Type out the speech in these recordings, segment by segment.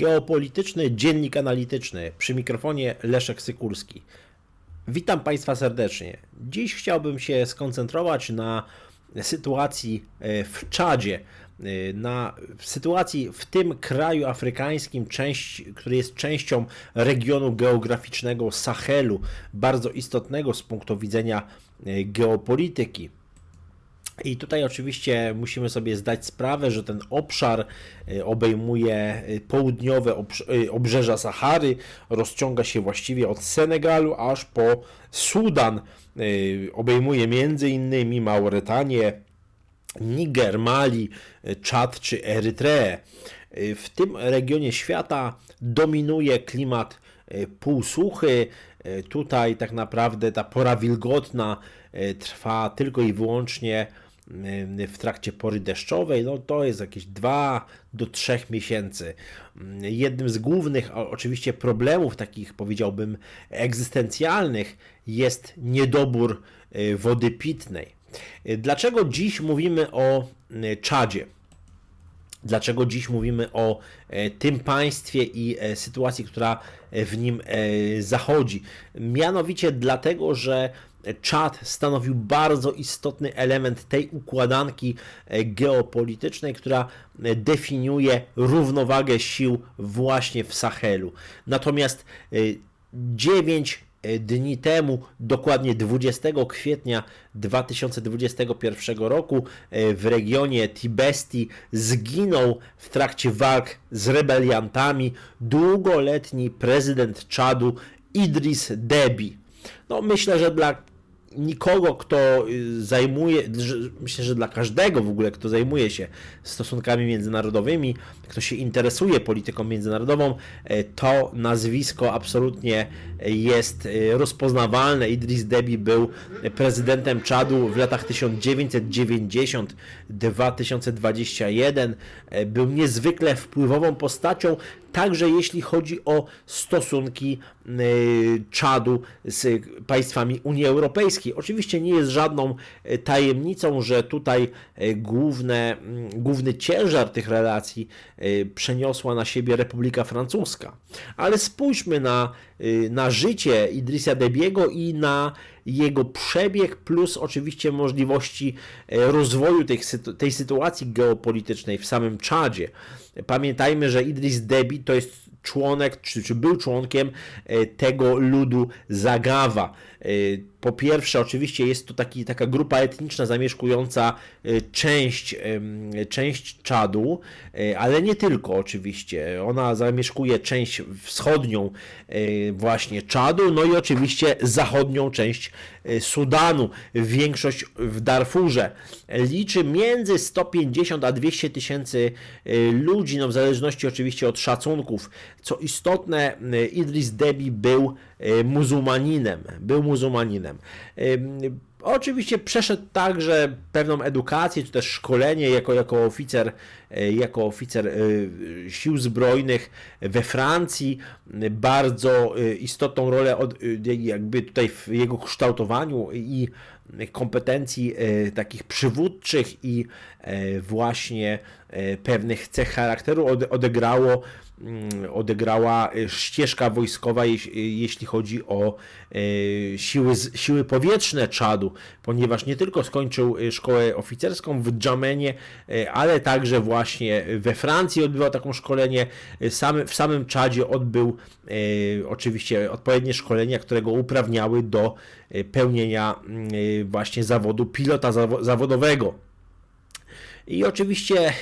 Geopolityczny Dziennik Analityczny. Przy mikrofonie Leszek Sykulski. Witam Państwa serdecznie. Dziś chciałbym się skoncentrować na sytuacji e, w Czadzie, e, na sytuacji w tym kraju afrykańskim, część, który jest częścią regionu geograficznego Sahelu, bardzo istotnego z punktu widzenia e, geopolityki. I tutaj oczywiście musimy sobie zdać sprawę, że ten obszar y, obejmuje y, południowe y, obrzeża Sahary, rozciąga się właściwie od Senegalu aż po Sudan. Obejmuje między innymi Mauretanię, Niger, Mali, Czad czy Erytreę. W tym regionie świata dominuje klimat półsuchy. Tutaj tak naprawdę ta pora wilgotna trwa tylko i wyłącznie w trakcie pory deszczowej. No to jest jakieś 2 do 3 miesięcy. Jednym z głównych oczywiście problemów takich powiedziałbym egzystencjalnych jest niedobór y, wody pitnej. Y, Dlaczego dziś mówimy o y, Czadzie? Dlaczego dziś mówimy o e, tym państwie i e, sytuacji, która w nim e, zachodzi? Mianowicie dlatego, że Czad stanowił bardzo istotny element tej układanki e, geopolitycznej, która e, definiuje równowagę sił właśnie w Sahelu. Natomiast e, 9 dni temu, dokładnie 20 kwietnia 2021 roku, e, w regionie Tibesti zginął w trakcie walk z rebeliantami długoletni prezydent Czadu Idris Deby. No, myślę, że dla nikogo, kto y, zajmuje, myślę, że dla każdego w ogóle, kto zajmuje się stosunkami międzynarodowymi, kto się interesuje polityką międzynarodową, e, to nazwisko absolutnie jest e, rozpoznawalne. Idris Deby był prezydentem Czadu w latach 1990-2021. E, Był niezwykle wpływową postacią, także jeśli chodzi o stosunki Czadu z państwami Unii Europejskiej. Oczywiście nie jest żadną e, tajemnicą, że tutaj e, główne, mm, główny ciężar tych relacji e, przeniosła na siebie Republika Francuska. Ale spójrzmy na, na życie Idrisa Debiego i na jego przebieg, plus oczywiście możliwości rozwoju tej, tej sytuacji geopolitycznej w samym Czadzie. Pamiętajmy, że Idris Deby to jest członek, czy, czy był członkiem tego ludu Zagawa. E, Po pierwsze, oczywiście jest to taki, taka grupa etniczna zamieszkująca e, część, część Czadu, e, ale nie tylko oczywiście. Ona zamieszkuje część wschodnią właśnie Czadu, no i oczywiście zachodnią część Sudanu, większość w Darfurze. Liczy między 150 a 200 tysięcy ludzi, no w zależności oczywiście od szacunków. Co istotne, Idris Deby był muzułmaninem, był muzułmaninem. Oczywiście przeszedł także pewną edukację, czy też szkolenie jako, jako oficer, jako oficer e, sił zbrojnych we Francji. Bardzo e, istotną rolę od, e, jakby tutaj w jego kształtowaniu i kompetencji e, takich przywódczych i e, właśnie e, pewnych cech charakteru ode- odegrało mm, odegrała e, ścieżka wojskowa, jeś- e, jeśli chodzi o e, siły, siły powietrzne Czadu, ponieważ nie tylko skończył e, szkołę oficerską w Dżamenie, e, ale także właśnie we Francji odbywał taką szkolenie, w samym Czadzie odbył e, oczywiście odpowiednie szkolenia, które go uprawniały do e, pełnienia e, właśnie zawodu pilota zawo- zawodowego. I oczywiście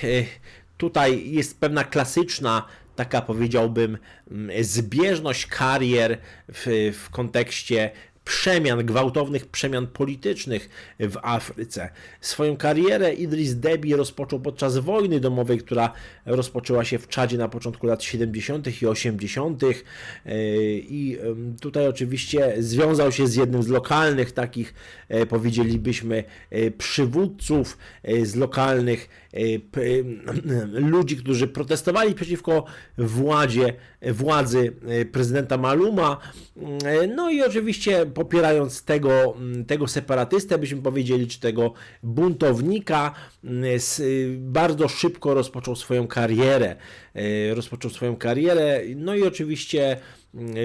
tutaj jest pewna klasyczna, taka powiedziałbym, zbieżność karier w, w kontekście przemian, gwałtownych przemian politycznych w Afryce. Swoją karierę Idris Deby rozpoczął podczas wojny domowej, która rozpoczęła się w Czadzie na początku lat 70. i 80. Yy, I tutaj oczywiście związał się z jednym z lokalnych takich, e, powiedzielibyśmy, e, przywódców e, z lokalnych e, ludzi, którzy protestowali przeciwko władzie, władzy e, prezydenta Maluma. E, No i oczywiście popierając tego, mm, tego separatystę, byśmy powiedzieli, czy tego buntownika, mm, y, bardzo szybko rozpoczął swoją karierę. y, Rozpoczął swoją karierę, no i oczywiście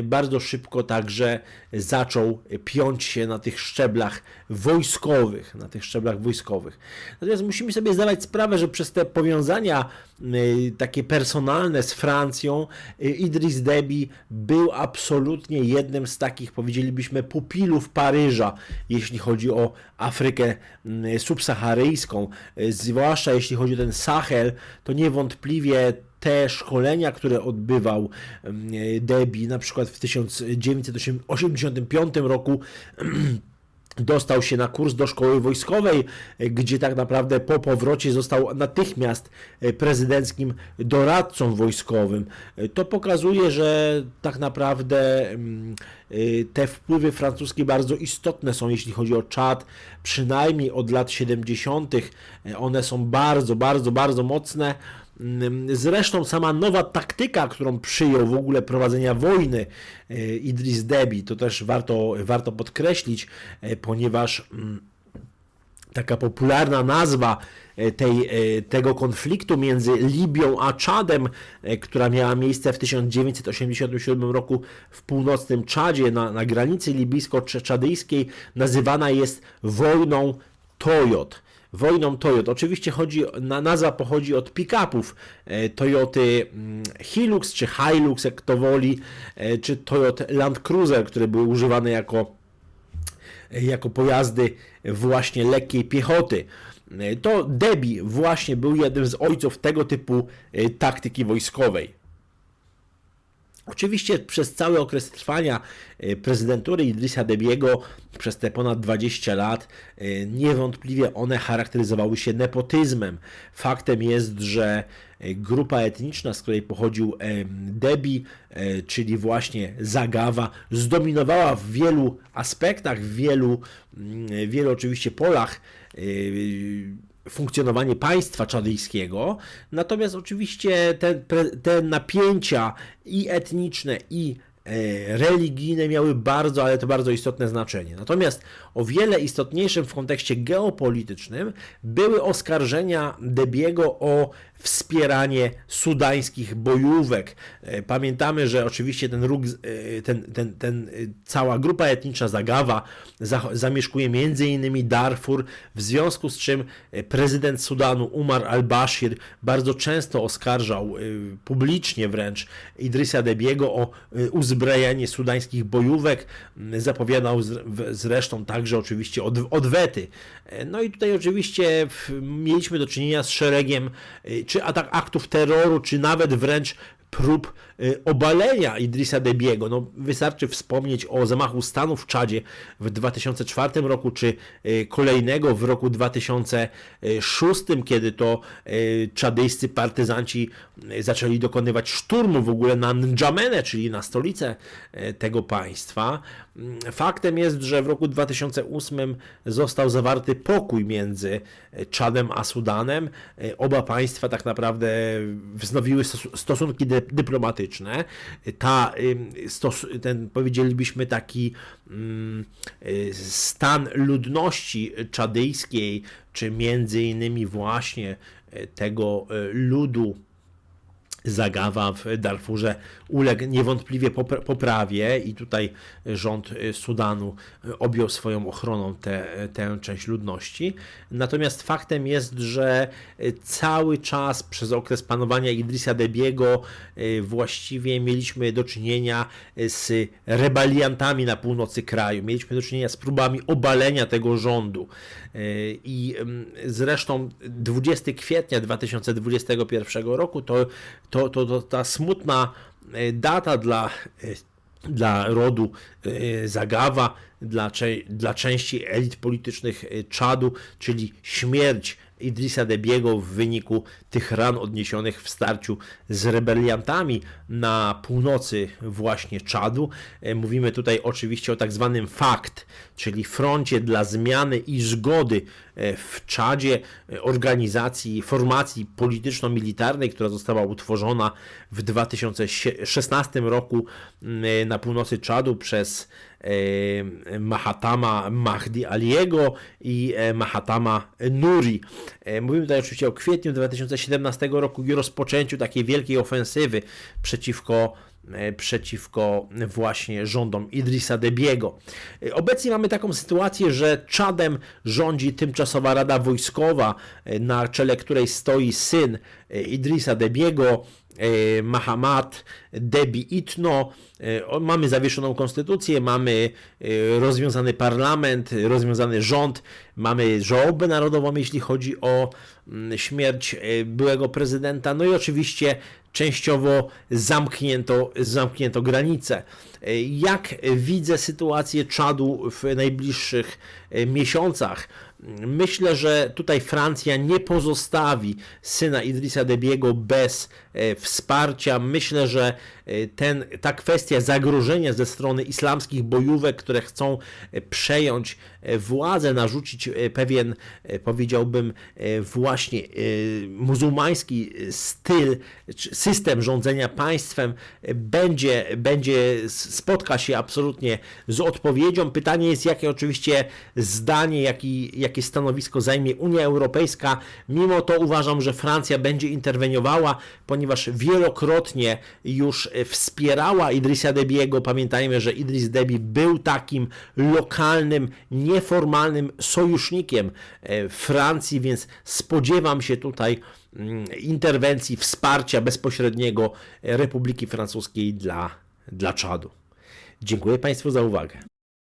bardzo szybko także zaczął piąć się na tych szczeblach wojskowych, na tych szczeblach wojskowych. Natomiast musimy sobie zdawać sprawę, że przez te powiązania y, takie personalne z Francją, y, Idris Deby był absolutnie jednym z takich, powiedzielibyśmy, pupilów Paryża, jeśli chodzi o Afrykę y, subsaharyjską, Y, zwłaszcza jeśli chodzi o ten Sahel, to niewątpliwie te szkolenia, które odbywał Debi, na przykład w 1985 roku, dostał się na kurs do szkoły wojskowej, gdzie tak naprawdę po powrocie został natychmiast e, prezydenckim doradcą wojskowym. E, To pokazuje, że tak naprawdę e, te wpływy francuskie bardzo istotne są, jeśli chodzi o Czad, przynajmniej od lat 70. e, One są bardzo, bardzo, bardzo mocne. Zresztą sama nowa taktyka, którą przyjął w ogóle prowadzenia wojny e, Idris Deby, to też warto, warto podkreślić, e, ponieważ taka popularna nazwa e, tej, tego konfliktu między Libią a Czadem, która miała miejsce w 1987 roku w północnym Czadzie, na, na granicy libijsko-czadyjskiej, nazywana jest wojną Toyot. Wojną Toyot. Oczywiście chodzi, na, nazwa pochodzi od pick-upów e, Toyoty mm, Hilux czy Hilux, jak to woli, e, czy Toyota Land Cruiser, które były używane jako jako pojazdy właśnie lekkiej piechoty. To Debi właśnie był jednym z ojców tego typu e, taktyki wojskowej. Oczywiście przez cały okres trwania e, prezydentury Idrisa Debiego, przez te ponad 20 lat, e, niewątpliwie one charakteryzowały się nepotyzmem. Faktem jest, że e, grupa etniczna, z której pochodził Debi, czyli właśnie Zagawa, zdominowała w wielu aspektach, w wielu, mm, wielu oczywiście polach funkcjonowanie państwa czadyjskiego, natomiast oczywiście te, te napięcia i etniczne, i e, religijne miały bardzo, ale to bardzo istotne znaczenie. Natomiast o wiele istotniejszym w kontekście geopolitycznym były oskarżenia Debiego o wspieranie sudańskich bojówek. E, Pamiętamy, że oczywiście ten róg, e, ten, ten, ten, e, cała grupa etniczna Zagawa za- zamieszkuje m.in. Darfur, w związku z czym prezydent Sudanu Umar al-Bashir bardzo często oskarżał publicznie wręcz Idrisa Debiego o uzbrajanie sudańskich bojówek. M, Zapowiadał zresztą także oczywiście od, odwety. No i tutaj oczywiście mieliśmy do czynienia z szeregiem czy atak aktów terroru, czy nawet wręcz prób y, obalenia Idrisa Debiego. No, wystarczy wspomnieć o zamachu stanu w Czadzie w 2004 roku, czy y, kolejnego w roku 2006, kiedy to y, czadyjscy partyzanci zaczęli dokonywać szturmu w ogóle na N'Djamenę, czyli na stolicę tego państwa. Faktem jest, że w roku 2008 został zawarty pokój między y, Czadem a Sudanem. Y, Oba państwa tak naprawdę wznowiły stos- stosunki dy- dyplomatyczne. Ta, ym, stos, ten powiedzielibyśmy taki mm, stan ludności czadyjskiej, czy między innymi właśnie tego ludu Zagawa w Darfurze uległ niewątpliwie popra- poprawie i tutaj rząd y, Sudanu y, objął swoją ochroną tę tę część ludności. Natomiast faktem jest, że cały czas przez okres panowania Idrisa Debiego właściwie mieliśmy do czynienia z rebeliantami na północy kraju. Mieliśmy do czynienia z próbami obalenia tego rządu. I ym, zresztą 20 kwietnia 2021 roku to, to, to, to ta smutna y, data dla, y, dla rodu y, Zagawa, dla, dla części elit politycznych Czadu, czyli śmierć Idrisa Debiego w wyniku tych ran odniesionych w starciu z rebeliantami na północy właśnie Czadu. E, Mówimy tutaj oczywiście o tak zwanym FACT, czyli Froncie dla Zmiany i Zgody e, w Czadzie, e, organizacji, formacji polityczno-militarnej, która została utworzona w 2016 roku na północy Czadu przez Mahatama Mahdi Aliego i Mahatama Nuri. E, Mówimy tutaj oczywiście o kwietniu 2017 roku i rozpoczęciu takiej wielkiej ofensywy przeciwko e, przeciwko właśnie rządom Idrisa Debiego. E, Obecnie mamy taką sytuację, że Czadem rządzi tymczasowa Rada Wojskowa, na czele której stoi syn Idrisa Debiego, Mahamat Debi Itno. E, Mamy zawieszoną konstytucję, mamy e, rozwiązany parlament, rozwiązany rząd, mamy żałobę narodową, jeśli chodzi o mm, śmierć e, byłego prezydenta, no i oczywiście częściowo zamknięto, zamknięto granice. E, Jak widzę sytuację Czadu w najbliższych e, miesiącach? Myślę, że tutaj Francja nie pozostawi syna Idrisa Debiego bez e, wsparcia. Myślę, że e, ten, ta kwestia zagrożenia ze strony islamskich bojówek, które chcą e, przejąć władzę, narzucić pewien, powiedziałbym, właśnie muzułmański styl, system rządzenia państwem, będzie, będzie spotka się absolutnie z odpowiedzią. Pytanie jest, jakie oczywiście zdanie, jaki, jakie stanowisko zajmie Unia Europejska. Mimo to uważam, że Francja będzie interweniowała, ponieważ wielokrotnie już e, wspierała Idrisa Debiego. Pamiętajmy, że Idris Debi był takim lokalnym, nieformalnym sojusznikiem e, Francji, więc spodziewam się tutaj mm, interwencji, wsparcia bezpośredniego e, Republiki Francuskiej dla, dla Czadu. Dziękuję Państwu za uwagę.